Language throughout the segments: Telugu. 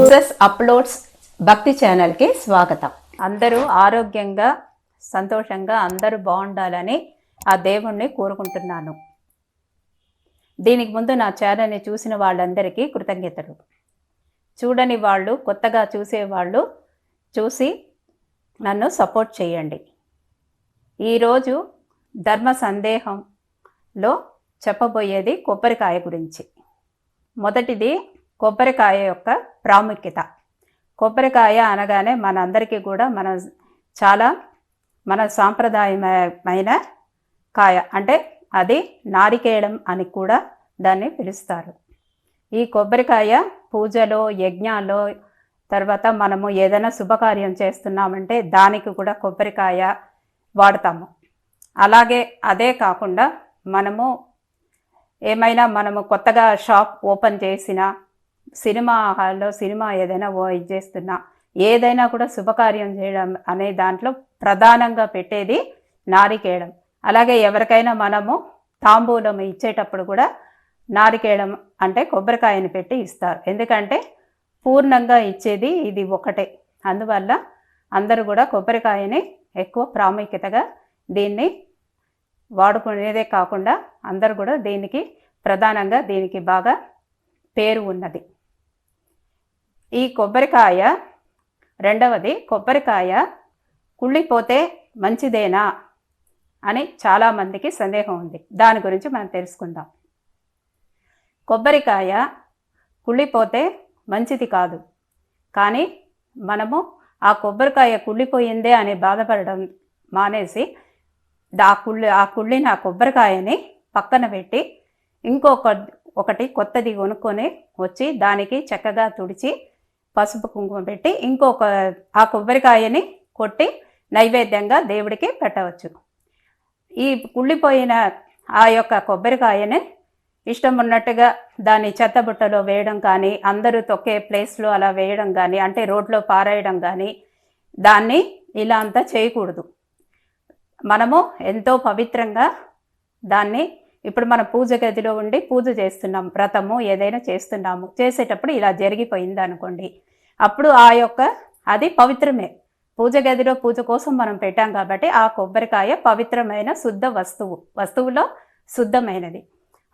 సక్సెస్ అప్లోడ్స్ భక్తి ఛానల్కి స్వాగతం. అందరూ ఆరోగ్యంగా సంతోషంగా అందరూ బాగుండాలని ఆ దేవుణ్ణి కోరుకుంటున్నాను. దీనికి ముందు నా ఛానల్ని చూసిన వాళ్ళందరికీ కృతజ్ఞతలు. చూడని వాళ్ళు కొత్తగా చూసేవాళ్ళు చూసి నన్ను సపోర్ట్ చేయండి. ఈరోజు ధర్మ సందేహంలో చెప్పబోయేది కొబ్బరికాయ గురించి. మొదటిది కొబ్బరికాయ యొక్క ప్రాముఖ్యత. కొబ్బరికాయ అనగానే మనందరికీ కూడా మన చాలా మన సాంప్రదాయమైన కాయ. అంటే అది నారికేయడం అని కూడా దాన్ని పిలుస్తారు. ఈ కొబ్బరికాయ పూజలో యజ్ఞాల్లో తర్వాత మనము ఏదైనా శుభకార్యం చేస్తున్నామంటే దానికి కూడా కొబ్బరికాయ వాడతాము. అలాగే అదే కాకుండా మనము ఏమైనా మనము కొత్తగా షాప్ ఓపెన్ చేసినా సినిమా హాల్లో సినిమా ఏదైనా ఓ ఇది చేస్తున్నా ఏదైనా కూడా శుభకార్యం చేయడం అనే దాంట్లో ప్రధానంగా పెట్టేది నారికేయడం అలాగే ఎవరికైనా మనము తాంబూలం ఇచ్చేటప్పుడు కూడా నారికేయడం అంటే కొబ్బరికాయని పెట్టి ఇస్తారు. ఎందుకంటే పూర్ణంగా ఇచ్చేది ఇది ఒకటే. అందువల్ల అందరూ కూడా కొబ్బరికాయని ఎక్కువ ప్రాముఖ్యతగా దీన్ని వాడుకునేదే కాకుండా అందరూ కూడా దీనికి ప్రధానంగా దీనికి బాగా పేరు ఉన్నది. ఈ కొబ్బరికాయ రెండవది కొబ్బరికాయ కుళ్ళిపోతే మంచిదేనా అని చాలామందికి సందేహం ఉంది. దాని గురించి మనం తెలుసుకుందాం. కొబ్బరికాయ కుళ్ళిపోతే మంచిది కాదు. కానీ మనము ఆ కొబ్బరికాయ కుళ్ళిపోయిందే అని బాధపడడం మానేసి ఆ కుళ్ళి ఆ కుళ్ళిన కొబ్బరికాయని పక్కన పెట్టి ఇంకొక ఒకటి కొత్తది కొనుక్కొని వచ్చి దానికి చక్కగా తుడిచి పసుపు కుంకుమ పెట్టి ఇంకొక ఆ కొబ్బరికాయని కొట్టి నైవేద్యంగా దేవుడికి పెట్టవచ్చు. ఈ కుళ్ళిపోయిన ఆ యొక్క కొబ్బరికాయని ఇష్టం ఉన్నట్టుగా దాన్ని చెత్తబుట్టలో వేయడం కానీ అందరూ తొక్కే ప్లేస్లో అలా వేయడం కానీ అంటే రోడ్లో పారేయడం కానీ దాన్ని ఇలా అంతా చేయకూడదు. మనము ఎంతో పవిత్రంగా దాన్ని ఇప్పుడు మన పూజ గదిలో ఉండి పూజ చేస్తున్నాం వ్రతము ఏదైనా చేస్తున్నాము. చేసేటప్పుడు ఇలా జరిగిపోయింది అనుకోండి. అప్పుడు ఆ యొక్క అది పవిత్రమే. పూజ గదిలో పూజ కోసం మనం పెట్టాం కాబట్టి ఆ కొబ్బరికాయ పవిత్రమైన శుద్ధ వస్తువు వస్తువులో శుద్ధమైనది.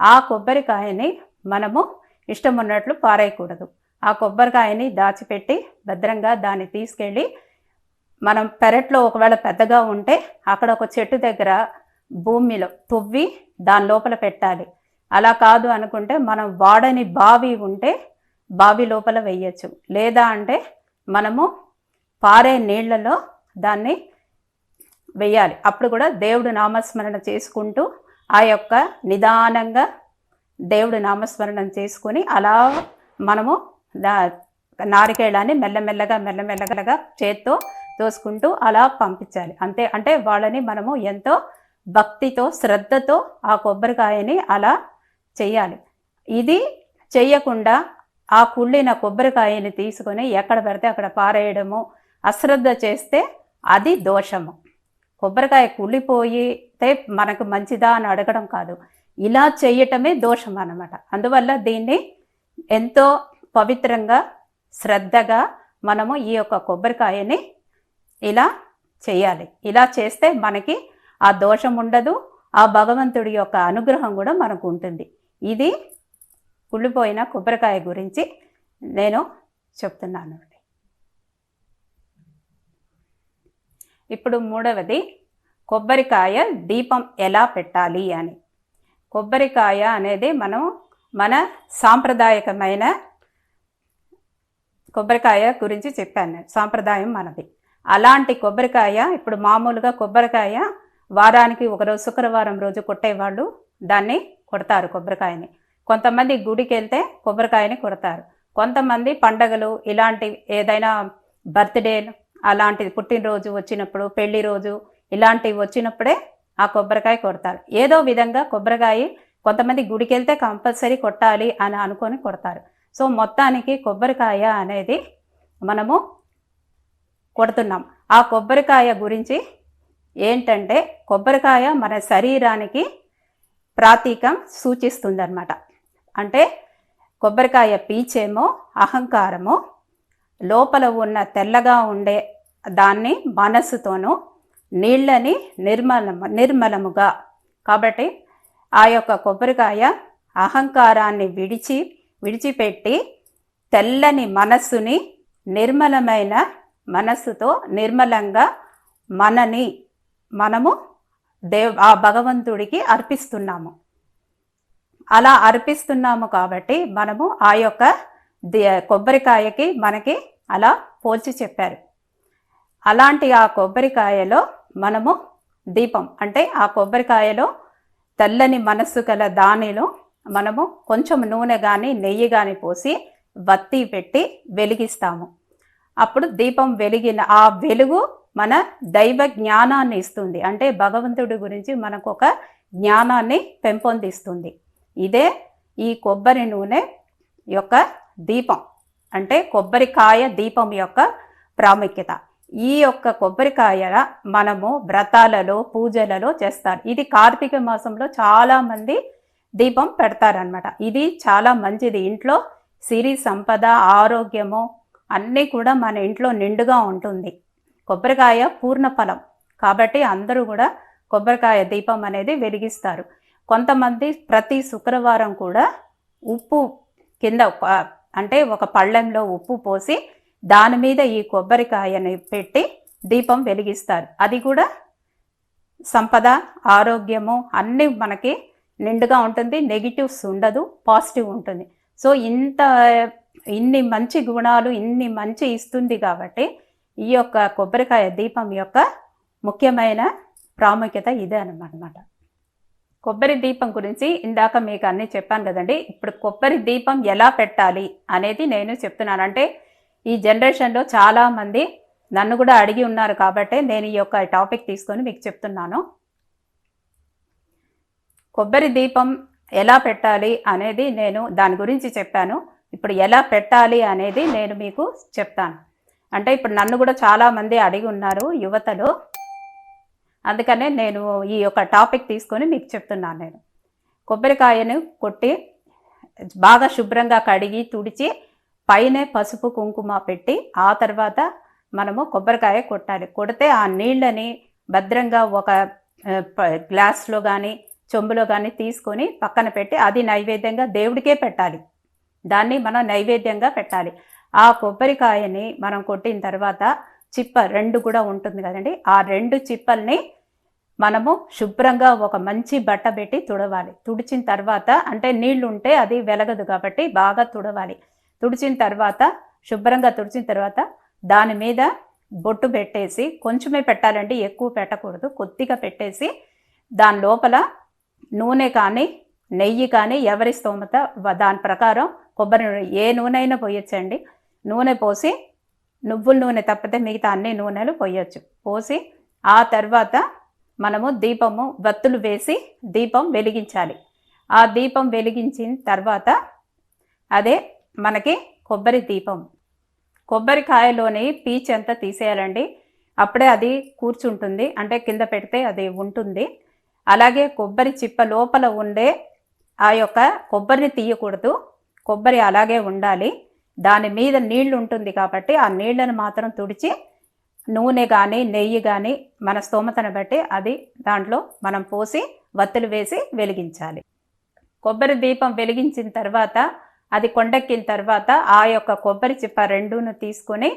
ఆ కొబ్బరికాయని మనము ఇష్టం ఉన్నట్లు పారేయకూడదు. ఆ కొబ్బరికాయని దాచిపెట్టి భద్రంగా దాన్ని తీసుకెళ్ళి మనం పెరట్లో ఒకవేళ పెద్దగా ఉంటే అక్కడ ఒక చెట్టు దగ్గర భూమిలో తువ్వి దాని లోపల పెట్టాలి. అలా కాదు అనుకుంటే మనం వాడని బావి ఉంటే బావి లోపల వేయచ్చు. లేదా అంటే మనము పారే నీళ్ళలో దాన్ని వేయాలి. అప్పుడు కూడా దేవుడు నామస్మరణ చేసుకుంటూ ఆ యొక్క నిదానంగా దేవుడు నామస్మరణం చేసుకొని అలా మనము దా నారికేళాన్ని మెల్లమెల్లగా మెల్లమెల్లగా చేత్తో తోసుకుంటూ అలా పంపించాలి. అంతే అంటే వాళ్ళని మనము ఎంతో భక్తితో శ్రద్ధతో ఆ కొబ్బరికాయని అలా చేయాలి ఇది చేయకుండా ఆ కుళ్ళిన కొబ్బరికాయని తీసుకొని ఎక్కడ పడితే అక్కడ పారేయడము అశ్రద్ధ చేస్తే అది దోషము. కొబ్బరికాయ కుళ్ళిపోయితే మనకు మంచిదా అని అడగడం కాదు. ఇలా చేయటమే దోషం అన్నమాట. అందువల్ల దీన్ని ఎంతో పవిత్రంగా శ్రద్ధగా మనము ఈ యొక్క కొబ్బరికాయని ఇలా చేయాలి ఇలా చేస్తే మనకి ఆ దోషం ఉండదు ఆ భగవంతుడి యొక్క అనుగ్రహం కూడా మనకు ఉంటుంది. ఇది కుళ్ళిపోయిన కొబ్బరికాయ గురించి నేను చెప్తున్నాను ఇప్పుడు మూడవది కొబ్బరికాయ దీపం ఎలా పెట్టాలి అని. కొబ్బరికాయ అనేది మనం మన సాంప్రదాయకమైన కొబ్బరికాయ గురించి చెప్పాను సాంప్రదాయం మనది. అలాంటి కొబ్బరికాయ ఇప్పుడు మామూలుగా కొబ్బరికాయ వారానికి ఒకరోజు శుక్రవారం రోజు కొట్టేవాళ్ళు దాన్ని కొడతారు కొబ్బరికాయని. కొంతమంది గుడికి వెళ్తే కొబ్బరికాయని కొడతారు. కొంతమంది పండగలు ఇలాంటి ఏదైనా బర్త్డే అలాంటిది పుట్టినరోజు వచ్చినప్పుడు పెళ్ళి రోజు ఇలాంటివి వచ్చినప్పుడే ఆ కొబ్బరికాయ కొడతారు. ఏదో విధంగా కొబ్బరికాయ కొంతమంది గుడికి వెళ్తే కంపల్సరీ కొట్టాలి అని అనుకొని కొడతారు. సో మొత్తానికి కొబ్బరికాయ అనేది మనము కొడుతున్నాం. ఆ కొబ్బరికాయ గురించి ఏంటంటే కొబ్బరికాయ మన శరీరానికి ప్రాతీకం సూచిస్తుందన్నమాట. అంటే కొబ్బరికాయ పీచేమో అహంకారము లోపల ఉన్న తెల్లగా ఉండే దాన్ని మనస్సుతోనూ నీళ్ళని నిర్మల నిర్మలముగా. కాబట్టి ఆ యొక్క కొబ్బరికాయ అహంకారాన్ని విడిచి విడిచిపెట్టి తెల్లని మనస్సుని నిర్మలమైన మనస్సుతో నిర్మలంగా మనని మనము దేవ్ ఆ భగవంతుడికి అర్పిస్తున్నాము. అలా అర్పిస్తున్నాము కాబట్టి మనము ఆ యొక్క కొబ్బరికాయకి మనకి అలా పోల్చి చెప్పారు. అలాంటి ఆ కొబ్బరికాయలో మనము దీపం అంటే ఆ కొబ్బరికాయలో తెల్లని మనస్సు గల దానిలో మనము కొంచెం నూనె కానీ నెయ్యి కానీ పోసి వత్తి పెట్టి వెలిగిస్తాము. అప్పుడు దీపం వెలిగిన ఆ వెలుగు మన దైవ జ్ఞానాన్ని ఇస్తుంది. అంటే భగవంతుడి గురించి మనకు ఒక జ్ఞానాన్ని పెంపొందిస్తుంది. ఇదే ఈ కొబ్బరి నూనె యొక్క దీపం. అంటే కొబ్బరికాయ దీపం యొక్క ప్రాముఖ్యత. ఈ యొక్క కొబ్బరికాయ మనము వ్రతాలలో పూజలలో చేస్తారు. ఇది కార్తీక మాసంలో చాలామంది దీపం పెడతారనమాట ఇది చాలా మంచిది. ఇంట్లో సిరి సంపద ఆరోగ్యము అన్నీ కూడా మన ఇంట్లో నిండుగా ఉంటుంది. కొబ్బరికాయ పూర్ణ ఫలం. కాబట్టి అందరూ కూడా కొబ్బరికాయ దీపం అనేది వెలిగిస్తారు. కొంతమంది ప్రతి శుక్రవారం కూడా ఉప్పు కింద అంటే ఒక పళ్ళెంలో ఉప్పు పోసి దాని మీద ఈ కొబ్బరికాయని పెట్టి దీపం వెలిగిస్తారు. అది కూడా సంపద ఆరోగ్యము అన్నీ మనకి నిండుగా ఉంటుంది. నెగిటివ్స్ ఉండదు పాజిటివ్ ఉంటుంది. సో ఇంత ఇన్ని మంచి గుణాలు ఇన్ని మంచి ఇస్తుంది కాబట్టి ఈ యొక్క కొబ్బరికాయ దీపం యొక్క ముఖ్యమైన ప్రాముఖ్యత ఇదే అనమాట కొబ్బరి దీపం గురించి ఇందాక మీకు అన్నీ చెప్పాను కదండి. ఇప్పుడు కొబ్బరి దీపం ఎలా పెట్టాలి అనేది నేను చెప్తున్నాను. అంటే ఈ జనరేషన్లో చాలామంది నన్ను కూడా అడిగి ఉన్నారు కాబట్టి నేను ఈ యొక్క టాపిక్ తీసుకొని మీకు చెప్తున్నాను. కొబ్బరి దీపం ఎలా పెట్టాలి అనేది నేను దాని గురించి చెప్పాను. ఇప్పుడు ఎలా పెట్టాలి అనేది నేను మీకు చెప్తాను. అంటే ఇప్పుడు నన్ను కూడా చాలామంది అడిగి ఉన్నారు యువతలు. అందుకనే నేను ఈ యొక్క టాపిక్ తీసుకొని మీకు చెప్తున్నాను నేను. కొబ్బరికాయను కొట్టి బాగా శుభ్రంగా కడిగి తుడిచి పైనే పసుపు కుంకుమ పెట్టి ఆ తర్వాత మనము కొబ్బరికాయ కొట్టాలి. కొడితే ఆ నీళ్ళని భద్రంగా ఒక గ్లాస్లో కానీ చెంబులో కానీ తీసుకొని పక్కన పెట్టి అది నైవేద్యంగా దేవుడికే పెట్టాలి. దాన్ని మనం నైవేద్యంగా పెట్టాలి. ఆ కొబ్బరికాయని మనం కొట్టిన తర్వాత చిప్ప రెండు కూడా ఉంటుంది కదండి. ఆ రెండు చిప్పల్ని మనము శుభ్రంగా ఒక మంచి బట్ట పెట్టి తుడవాలి. తుడిచిన తర్వాత అంటే నీళ్ళు ఉంటే అది వెలగదు కాబట్టి బాగా తుడవాలి. తుడిచిన తర్వాత శుభ్రంగా తుడిచిన తర్వాత దాని మీద బొట్టు పెట్టేసి కొంచెమే పెట్టాలండి ఎక్కువ పెట్టకూడదు. కొద్దిగా పెట్టేసి దాని లోపల నూనె కానీ నెయ్యి కానీ ఎవరి స్తోమత దాని ప్రకారం కొబ్బరి నూనె ఏ నూనె అయినా పోయొచ్చండి. నూనె పోసి నువ్వుల నూనె తప్పితే మిగతా అన్ని నూనెలు పోయొచ్చు. పోసి ఆ తర్వాత మనము దీపము వత్తులు వేసి దీపం వెలిగించాలి. ఆ దీపం వెలిగించిన తర్వాత అదే మనకి కొబ్బరి దీపం. కొబ్బరికాయలోని పీచ్ అంతా తీసేయాలండి? అప్పుడే అది కూర్చుంటుంది అంటే కింద పెడితే అది ఉంటుంది. అలాగే కొబ్బరి చిప్ప లోపల ఉండే ఆ యొక్క కొబ్బరిని తీయకూడదు. కొబ్బరి అలాగే ఉండాలి. దాని మీద నీళ్ళు ఉంటుంది కాబట్టి ఆ నీళ్ళను మాత్రం తుడిచి నూనె కానీ నెయ్యి కానీ మన స్తోమతను బట్టి అది దాంట్లో మనం పోసి వత్తులు వేసి వెలిగించాలి. కొబ్బరి దీపం వెలిగించిన తర్వాత అది కొండెక్కిన తర్వాత ఆ యొక్క కొబ్బరి చిప్ప రెండును తీసుకొని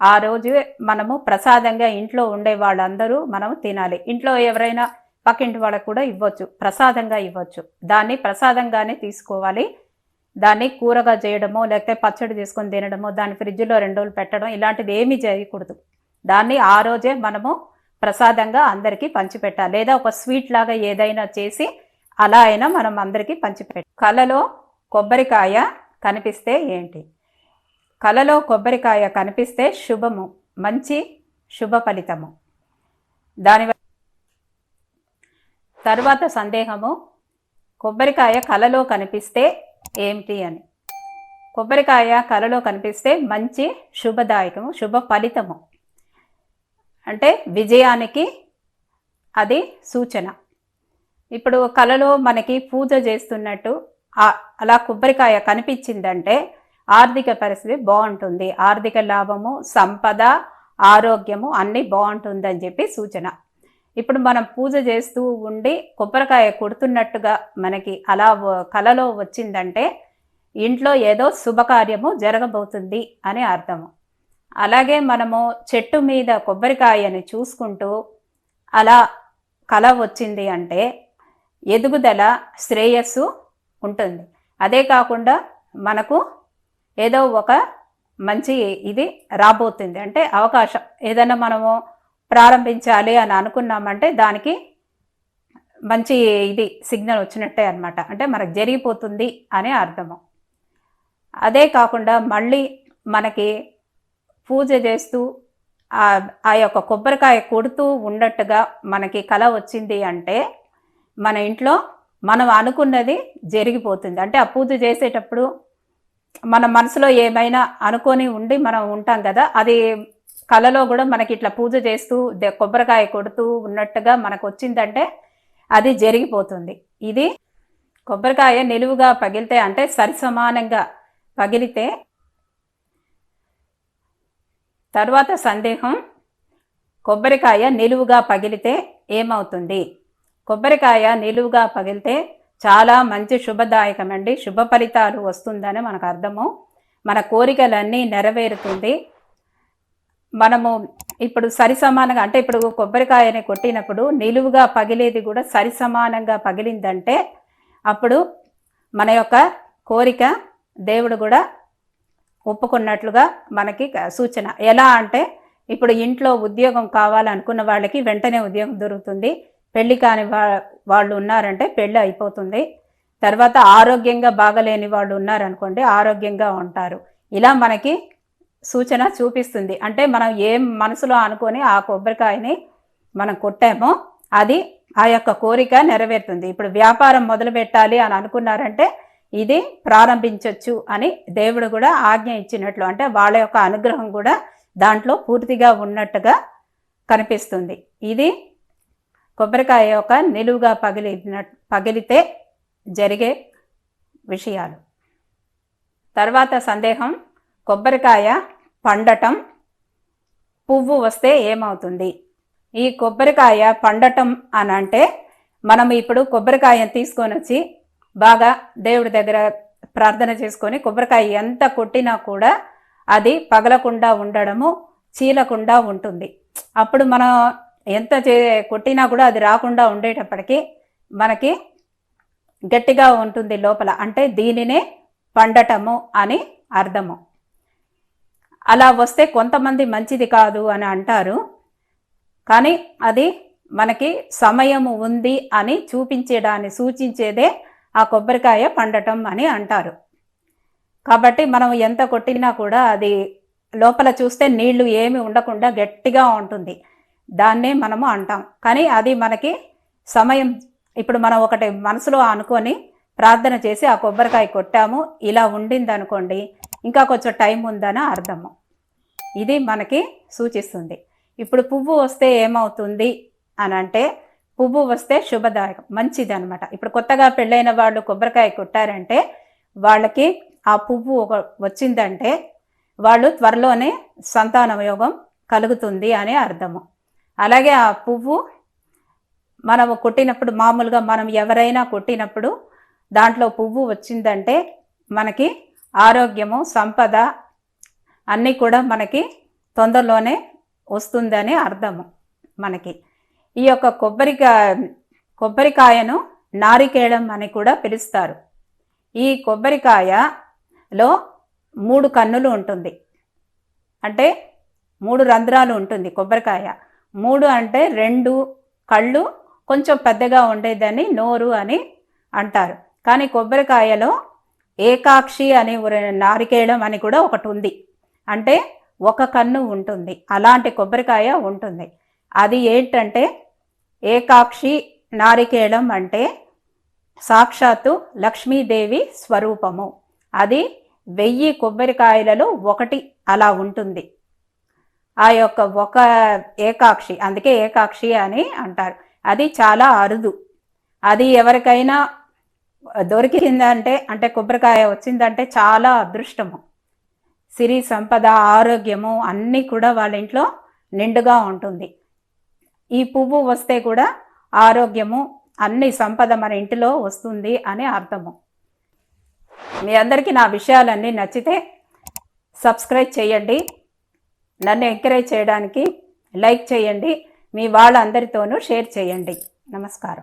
ఆ రోజు మనము ప్రసాదంగా ఇంట్లో ఉండే వాళ్ళందరూ మనం తినాలి. ఇంట్లో ఎవరైనా పక్కింటి వాళ్ళకు కూడా ఇవ్వచ్చు ప్రసాదంగా ఇవ్వచ్చు. దాన్ని ప్రసాదంగానే తీసుకోవాలి. దాన్ని కూరగా చేయడమో లేకపోతే పచ్చడి తీసుకొని తినడమో దాన్ని ఫ్రిడ్జ్లో రెండు రోజులు పెట్టడం ఇలాంటిది ఏమీ చేయకూడదు. దాన్ని ఆ రోజే మనము ప్రసాదంగా అందరికీ పంచిపెట్టాలి. లేదా ఒక స్వీట్ లాగా ఏదైనా చేసి అలా అయినా మనం అందరికీ పంచిపెట్టాలి. కలలో కొబ్బరికాయ కనిపిస్తే ఏంటి? కలలో కొబ్బరికాయ కనిపిస్తే శుభము మంచి శుభ ఫలితము. దాని తర్వాత సందేహము కొబ్బరికాయ కలలో కనిపిస్తే ఏమిటి అని. కొబ్బరికాయ కలలో కనిపిస్తే మంచి శుభదాయకము శుభ ఫలితము. అంటే విజయానికి అది సూచన. ఇప్పుడు కలలో మనకి పూజ చేస్తున్నట్టు అలా కొబ్బరికాయ కనిపించిందంటే ఆర్థిక పరిస్థితి బాగుంటుంది. ఆర్థిక లాభము సంపద ఆరోగ్యము అన్నీ బాగుంటుందని చెప్పి సూచన. ఇప్పుడు మనం పూజ చేస్తూ ఉండి కొబ్బరికాయ కొడుతున్నట్టుగా మనకి అలా కలలో వచ్చిందంటే ఇంట్లో ఏదో శుభకార్యము జరగబోతుంది అని అర్థము. అలాగే మనము చెట్టు మీద కొబ్బరికాయని చూసుకుంటూ అలా కళ వచ్చింది అంటే ఎదుగుదల శ్రేయస్సు ఉంటుంది. అదే కాకుండా మనకు ఏదో ఒక మంచి ఇది రాబోతుంది. అంటే అవకాశం ఏదైనా మనము ప్రారంభించాలి అని అనుకున్నామంటే దానికి మంచి ఇది సిగ్నల్ వచ్చినట్టే అనమాట అంటే మనకు జరిగిపోతుంది అనే అర్థము. అదే కాకుండా మళ్ళీ మనకి పూజ చేస్తూ ఆ ఆ యొక్క కొబ్బరికాయ కొడుతూ ఉన్నట్టుగా మనకి కళ వచ్చింది అంటే మన ఇంట్లో మనం అనుకున్నది జరిగిపోతుంది. అంటే ఆ పూజ చేసేటప్పుడు మన మనసులో ఏమైనా అనుకొని ఉండి మనం ఉంటాం కదా అది కళలో కూడా మనకి ఇట్లా పూజ చేస్తూ కొబ్బరికాయ కొడుతూ ఉన్నట్టుగా మనకు వచ్చిందంటే అది జరిగిపోతుంది. ఇది కొబ్బరికాయ నిలువుగా పగిలితే అంటే సరిసమానంగా పగిలితే తర్వాత సందేహం కొబ్బరికాయ నిలువుగా పగిలితే ఏమవుతుంది? కొబ్బరికాయ నిలువుగా పగిలితే చాలా మంచి శుభదాయకమండి. శుభ ఫలితాలు వస్తుందని మనకు అర్థము. మన కోరికలన్నీ నెరవేరుతుంది. మనము ఇప్పుడు సరి సమానంగా అంటే ఇప్పుడు కొబ్బరికాయని కొట్టినప్పుడు నిలువుగా పగిలేది కూడా సరి సమానంగా పగిలిందంటే అప్పుడు మన యొక్క కోరిక దేవుడు కూడా ఒప్పుకున్నట్లుగా మనకి సూచన. ఎలా అంటే ఇప్పుడు ఇంట్లో ఉద్యోగం కావాలనుకున్న వాళ్ళకి వెంటనే ఉద్యోగం దొరుకుతుంది. పెళ్ళి కాని వా వాళ్ళు ఉన్నారంటే పెళ్ళి అయిపోతుంది. తర్వాత ఆరోగ్యంగా బాగలేని వాళ్ళు ఉన్నారనుకోండి ఆరోగ్యంగా ఉంటారు. ఇలా మనకి సూచన చూపిస్తుంది. అంటే మనం ఏం మనసులో అనుకొని ఆ కొబ్బరికాయని మనం కొట్టామో అది ఆ యొక్క కోరిక నెరవేరుతుంది. ఇప్పుడు వ్యాపారం మొదలు పెట్టాలి అని అనుకున్నారంటే ఇది ప్రారంభించవచ్చు అని దేవుడు కూడా ఆజ్ఞ ఇచ్చినట్లు అంటే వాళ్ళ యొక్క అనుగ్రహం కూడా దాంట్లో పూర్తిగా ఉన్నట్టుగా కనిపిస్తుంది. ఇది కొబ్బరికాయ యొక్క నిలువుగా పగిలిన పగిలితే జరిగే విషయాలు. తర్వాత సందేహం కొబ్బరికాయ పండటం పువ్వు వస్తే ఏమవుతుంది? ఈ కొబ్బరికాయ పండటం అని అంటే మనం ఇప్పుడు కొబ్బరికాయను తీసుకొని వచ్చి బాగా దేవుడి దగ్గర ప్రార్థన చేసుకొని కొబ్బరికాయ ఎంత కొట్టినా కూడా అది పగలకుండా ఉండడము చీలకుండా ఉంటుంది. అప్పుడు మనం ఎంత చే కొట్టినా కూడా అది రాకుండా ఉండేటప్పటికీ మనకి గట్టిగా ఉంటుంది లోపల. అంటే దీనినే పండటము అని అర్థము. అలా వస్తే కొంతమంది మంచిది కాదు అని అంటారు. కానీ అది మనకి సమయము ఉంది అని చూపించేదాన్ని సూచించేదే ఆ కొబ్బరికాయ పండటం అని అంటారు. కాబట్టి మనం ఎంత కొట్టినా కూడా అది లోపల చూస్తే నీళ్ళు ఏమి ఉండకుండా గట్టిగా ఉంటుంది. దాన్నే మనము అంటాం. కానీ అది మనకి సమయం ఇప్పుడు మనం ఒకటి మనసులో అనుకొని ప్రార్థన చేసి ఆ కొబ్బరికాయ కొట్టాము ఇలా ఉండింది అనుకోండి ఇంకా కొంచెం టైం ఉందని అర్థము. ఇది మనకి సూచిస్తుంది. ఇప్పుడు పువ్వు వస్తే ఏమవుతుంది అని అంటే పువ్వు వస్తే శుభదాయకం మంచిది అనమాట ఇప్పుడు కొత్తగా పెళ్ళైన వాళ్ళు కొబ్బరికాయ కొట్టారంటే వాళ్ళకి ఆ పువ్వు ఒక వచ్చిందంటే వాళ్ళు త్వరలోనే సంతాన యోగం కలుగుతుంది అని అర్థము. అలాగే ఆ పువ్వు మనం కొట్టినప్పుడు మామూలుగా మనం ఎవరైనా కొట్టినప్పుడు దాంట్లో పువ్వు వచ్చిందంటే మనకి ఆరోగ్యము సంపద అన్నీ కూడా మనకి తొందరలోనే వస్తుందని అర్థము మనకి. ఈ యొక్క కొబ్బరికాయ కొబ్బరికాయను నారికేళం అని కూడా పిలుస్తారు. ఈ కొబ్బరికాయలో మూడు కన్నులు ఉంటుంది. అంటే మూడు రంధ్రాలు ఉంటుంది కొబ్బరికాయ. మూడు అంటే రెండు కళ్ళు కొంచెం పెద్దగా ఉండేదని నోరు అని అంటారు. కానీ కొబ్బరికాయలో ఏకాక్షి అనే నారికేళం అని కూడా ఒకటి ఉంది. అంటే ఒక కన్ను ఉంటుంది. అలాంటి కొబ్బరికాయ ఉంటుంది. అది ఏంటంటే ఏకాక్షి నారికేళం అంటే సాక్షాత్తు లక్ష్మీదేవి స్వరూపము. అది వెయ్యి కొబ్బరికాయలలో ఒకటి అలా ఉంటుంది. ఆ యొక్క ఒక ఏకాక్షి అందుకే ఏకాక్షి అని అంటారు. అది చాలా అరుదు. అది ఎవరికైనా దొరికిందంటే అంటే కొబ్బరికాయ వచ్చిందంటే చాలా అదృష్టము. సిరి సంపద ఆరోగ్యము అన్నీ కూడా వాళ్ళ ఇంట్లో నిండుగా ఉంటుంది. ఈ పువ్వు వస్తే కూడా ఆరోగ్యము అన్ని సంపద మన ఇంటిలో వస్తుంది అని అర్థము. మీ అందరికీ నా విషయాలన్నీ నచ్చితే సబ్స్క్రైబ్ చేయండి. నన్ను ఎంకరేజ్ చేయడానికి లైక్ చేయండి. మీ వాళ్ళందరితోనూ షేర్ చేయండి. నమస్కారం.